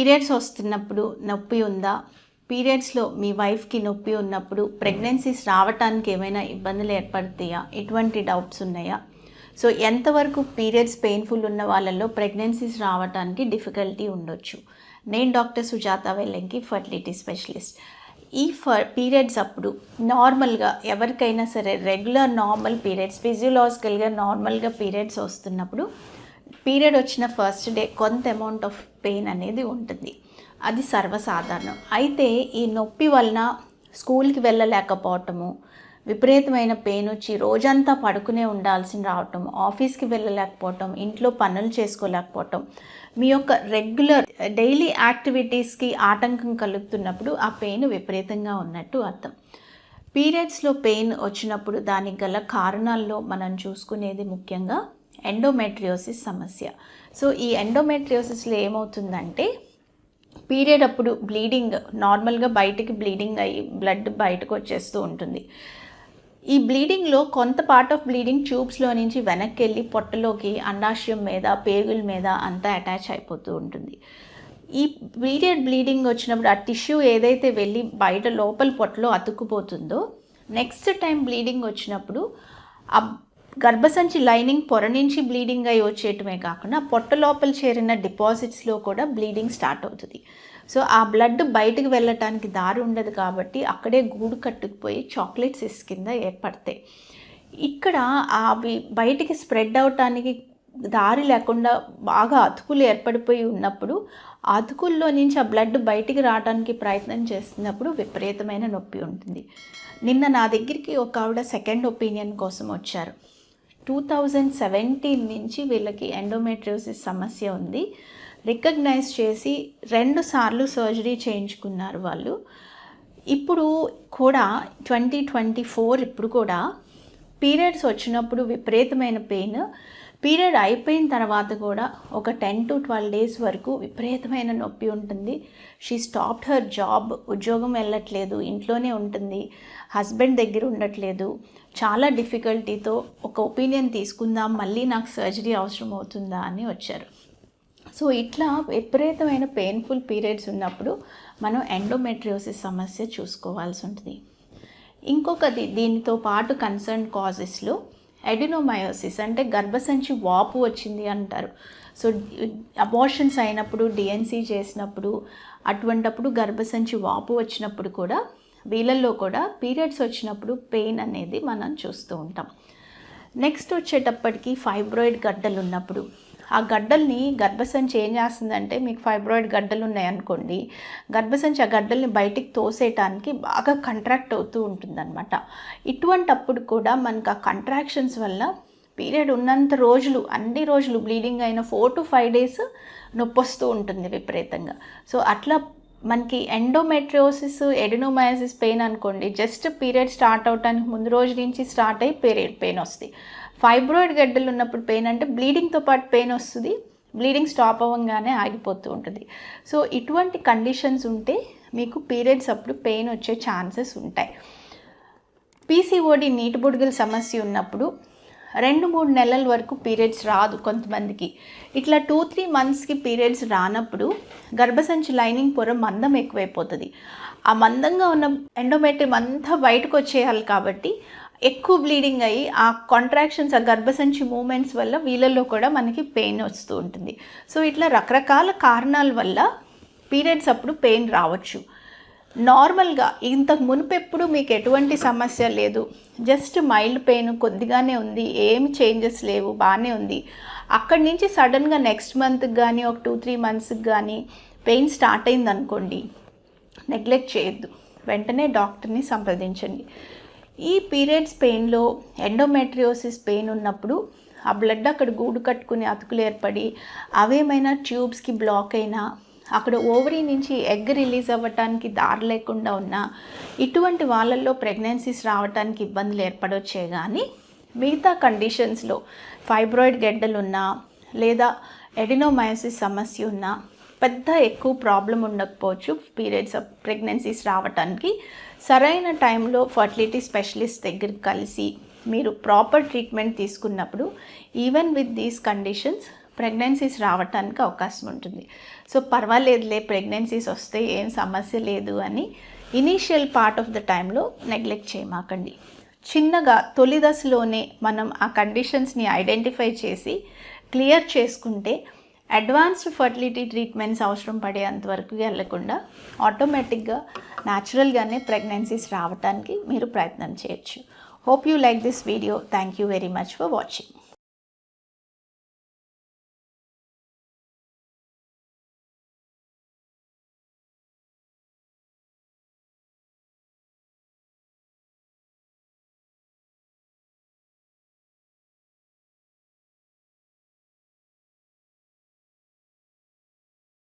Periods వస్తున్నప్పుడు నొప్పి ఉందా? పీరియడ్స్లో మీ వైఫ్కి నొప్పి ఉన్నప్పుడు ప్రెగ్నెన్సీస్ రావటానికి ఏమైనా ఇబ్బందులు ఏర్పడతాయా? ఎటువంటి డౌట్స్ ఉన్నాయా? సో ఎంతవరకు పీరియడ్స్ పెయిన్ఫుల్ ఉన్న వాళ్ళల్లో ప్రెగ్నెన్సీస్ రావటానికి డిఫికల్టీ ఉండొచ్చు. నేను doctor Sujatha Vellanki fertility specialist. ఈ ఫర్ పీరియడ్స్ అప్పుడు నార్మల్గా ఎవరికైనా సరే రెగ్యులర్ నార్మల్ పీరియడ్స్ ఫిజియోలాజికల్గా నార్మల్గా పీరియడ్స్ వస్తున్నప్పుడు పీరియడ్ వచ్చిన ఫస్ట్ డే కొంత అమౌంట్ ఆఫ్ పెయిన్ అనేది ఉంటుంది. అది సర్వసాధారణం. అయితే ఈ నొప్పి వలన స్కూల్కి వెళ్ళలేకపోవటము విపరీతమైన పెయిన్ వచ్చి రోజంతా పడుకునే ఉండాల్సి రావటం ఆఫీస్కి వెళ్ళలేకపోవటం ఇంట్లో పనులు చేసుకోలేకపోవటం మీ యొక్క రెగ్యులర్ డైలీ యాక్టివిటీస్కి ఆటంకం కలుగుతున్నప్పుడు ఆ పెయిన్ విపరీతంగా ఉన్నట్టు అర్థం. పీరియడ్స్లో పెయిన్ వచ్చినప్పుడు దానికి గల కారణాల్లో మనం చూసుకునేది ముఖ్యంగా ఎండోమెట్రియోసిస్ సమస్య. సో ఈ ఎండోమెట్రియోసిస్లో ఏమవుతుందంటే పీరియడ్ అప్పుడు బ్లీడింగ్ నార్మల్గా బయటికి బ్లీడింగ్ అయ్యి బ్లడ్ బయటకు వచ్చేస్తూ ఉంటుంది. ఈ బ్లీడింగ్లో కొంత పార్ట్ ఆఫ్ బ్లీడింగ్ ట్యూబ్స్లో నుంచి వెనక్కి వెళ్ళి పొట్టలోకి అండాశయం మీద పేగుల మీద అంతా అటాచ్ అయిపోతూ ఉంటుంది. ఈ పీరియడ్ బ్లీడింగ్ వచ్చినప్పుడు ఆ టిష్యూ ఏదైతే వెళ్ళి బయట లోపల పొట్టలో అతుక్కుపోతుందో నెక్స్ట్ టైం బ్లీడింగ్ వచ్చినప్పుడు ఆ గర్భసంచి లైనింగ్ పొర నుంచి బ్లీడింగ్ అయి వచ్చేయటమే కాకుండా పొట్ట లోపల చేరిన డిపాజిట్స్లో కూడా బ్లీడింగ్ స్టార్ట్ అవుతుంది. సో ఆ బ్లడ్ బయటకు వెళ్ళటానికి దారి ఉండదు కాబట్టి అక్కడే గూడు కట్టుకుపోయి చాక్లెట్ సిస్ కింద ఏర్పడతాయి. ఇక్కడ అవి బయటికి స్ప్రెడ్ అవటానికి దారి లేకుండా బాగా అతుకులు ఏర్పడిపోయి ఉన్నప్పుడు అతుకుల్లో నుంచి ఆ బ్లడ్ బయటికి రావడానికి ప్రయత్నం చేస్తున్నప్పుడు విపరీతమైన నొప్పి ఉంటుంది. నిన్న నా దగ్గరికి ఒక ఆవిడ సెకండ్ ఒపీనియన్ కోసం వచ్చారు. టూ థౌజండ్ సెవెంటీన్ నుంచి వీళ్ళకి ఎండోమెట్రియోసిస్ సమస్య ఉంది. రికగ్నైజ్ చేసి రెండు సార్లు సర్జరీ చేయించుకున్నారు వాళ్ళు. ఇప్పుడు కూడా ట్వంటీ ట్వంటీ ఫోర్ ఇప్పుడు కూడా పీరియడ్స్ వచ్చినప్పుడు విపరీతమైన పెయిన్ పీరియడ్ అయిపోయిన తర్వాత కూడా ఒక టెన్ టు ట్వెల్వ్ డేస్ వరకు విపరీతమైన నొప్పి ఉంటుంది. షీ స్టాప్డ్ హర్ జాబ్ ఉద్యోగం వెళ్ళట్లేదు. ఇంట్లోనే ఉంటుంది. హస్బెండ్ దగ్గర ఉండట్లేదు. చాలా డిఫికల్టీతో ఒక ఒపీనియన్ తీసుకుందాం మళ్ళీ నాకు సర్జరీ అవసరం అవుతుందా అని వచ్చారు. సో ఇట్లా విపరీతమైన పెయిన్ఫుల్ పీరియడ్స్ ఉన్నప్పుడు మనం ఎండోమెట్రియోసిస్ సమస్య చూసుకోవాల్సి ఉంటుంది. ఇంకొకటి దీనితో పాటు కన్సర్న్ కాజెస్లో ఎడినోమయోసిస్ అంటే గర్భసంచి వాపు వచ్చింది అంటారు. సో అబార్షన్స్ అయినప్పుడు డిఎన్సీ చేసినప్పుడు అటువంటప్పుడు గర్భసంచి వాపు వచ్చినప్పుడు కూడా వీళ్ళల్లో కూడా పీరియడ్స్ వచ్చినప్పుడు పెయిన్ అనేది మనం చూస్తూ ఉంటాం. నెక్స్ట్ వచ్చేటప్పటికి ఫైబ్రాయిడ్ గడ్డలు ఉన్నప్పుడు గడ్డల్ని గర్భసంచి ఏం చేస్తుందంటే మీకు ఫైబ్రాయిడ్ గడ్డలు ఉన్నాయనుకోండి గర్భసంచి ఆ గడ్డల్ని బయటికి తోసేయటానికి బాగా కంట్రాక్ట్ అవుతూ ఉంటుందన్నమాట. ఇటువంటప్పుడు కూడా మనకు ఆ కంట్రాక్షన్స్ వల్ల పీరియడ్ ఉన్నంత రోజులు అన్ని రోజులు బ్లీడింగ్ అయిన ఫోర్ టు ఫైవ్ డేస్ నొప్పి వస్తూ ఉంటుంది విపరీతంగా. సో అట్లా మనకి ఎండోమెట్రియోసిస్ ఎడినోమయాసిస్ పెయిన్ అనుకోండి జస్ట్ పీరియడ్ స్టార్ట్ అవడానికి ముందు రోజు నుంచి స్టార్ట్ అయ్యి పీరియడ్ పెయిన్ వస్తుంది ఫైబ్రాయిడ్ గడ్డలు ఉన్నప్పుడు పెయిన్ అంటే బ్లీడింగ్తో పాటు పెయిన్ వస్తుంది. బ్లీడింగ్ స్టాప్ అవ్వగానే ఆగిపోతూ ఉంటుంది. సో ఇటువంటి కండిషన్స్ ఉంటే మీకు పీరియడ్స్ అప్పుడు పెయిన్ వచ్చే ఛాన్సెస్ ఉంటాయి. పీసీఓడి నీటి బుడగల సమస్య ఉన్నప్పుడు రెండు మూడు నెలల వరకు పీరియడ్స్ రాదు కొంతమందికి. ఇట్లా టూ త్రీ మంత్స్కి పీరియడ్స్ రానప్పుడు గర్భసంచి లైనింగ్ పొర మందం ఎక్కువైపోతుంది. ఆ మందంగా ఉన్న ఎండోమెట్రియం అంతా బయటకు వచ్చేయాలి కాబట్టి ఎక్కువ బ్లీడింగ్ అయ్యి ఆ కాంట్రాక్షన్స్ ఆ గర్భసంచి మూమెంట్స్ వల్ల వీళ్ళల్లో కూడా మనకి పెయిన్ వస్తూ ఉంటుంది. సో ఇట్లా రకరకాల కారణాల వల్ల పీరియడ్స్ అప్పుడు పెయిన్ రావచ్చు. నార్మల్గా ఇంతకు మునుపెప్పుడు మీకు ఎటువంటి సమస్య లేదు. జస్ట్ మైల్డ్ పెయిన్ కొద్దిగానే ఉంది. ఏమి చేంజెస్ లేవు. బాగానే ఉంది. అక్కడి నుంచి సడన్గా నెక్స్ట్ మంత్కి కానీ ఒక టూ త్రీ మంత్స్కి కానీ పెయిన్ స్టార్ట్ అయింది అనుకోండి నెగ్లెక్ట్ చేయొద్దు. వెంటనే డాక్టర్ని సంప్రదించండి. ఈ పీరియడ్స్ పెయిన్లో ఎండోమెట్రియోసిస్ పెయిన్ ఉన్నప్పుడు ఆ బ్లడ్ అక్కడ గూడు కట్టుకుని అతుకులు ఏర్పడి అవేమైనా ట్యూబ్స్కి బ్లాక్ అయినా అక్కడ ఓవరీ నుంచి ఎగ్ రిలీజ్ అవ్వటానికి దారి లేకుండా ఉన్న ఇటువంటి వాళ్ళల్లో ప్రెగ్నెన్సీస్ రావడానికి ఇబ్బందులు ఏర్పడొచ్చే కానీ మిగతా కండిషన్స్లో ఫైబ్రాయిడ్ గెడ్డలు ఉన్నా లేదా ఎడినోమయోసిస్ సమస్య ఉన్నా పెద్ద ఎక్కువ ప్రాబ్లం ఉండకపోవచ్చు పీరియడ్స్ ప్రెగ్నెన్సీస్ రావటానికి. సరైన టైంలో ఫర్టిలిటీ స్పెషలిస్ట్ దగ్గరికి కలిసి మీరు ప్రాపర్ ట్రీట్మెంట్ తీసుకున్నప్పుడు even with these conditions pregnancies రావటానికి అవకాశం ఉంటుంది. సో పర్వాలేదులే ప్రెగ్నెన్సీస్ వస్తే ఏం సమస్య లేదు అని ఇనీషియల్ పార్ట్ ఆఫ్ ద టైంలో నెగ్లెక్ట్ చేయమాకండి. చిన్నగా తొలి దశలోనే మనం ఆ కండిషన్స్ని ఐడెంటిఫై చేసి క్లియర్ చేసుకుంటే అడ్వాన్స్డ్ ఫర్టిలిటీ ట్రీట్మెంట్స్ అవసరం పడేంత వరకు వెళ్ళకుండా ఆటోమేటిక్గా న్యాచురల్గానే ప్రెగ్నెన్సీస్ రావడానికి మీరు ప్రయత్నం చేయొచ్చు. Hope you like this video thank you very much for watching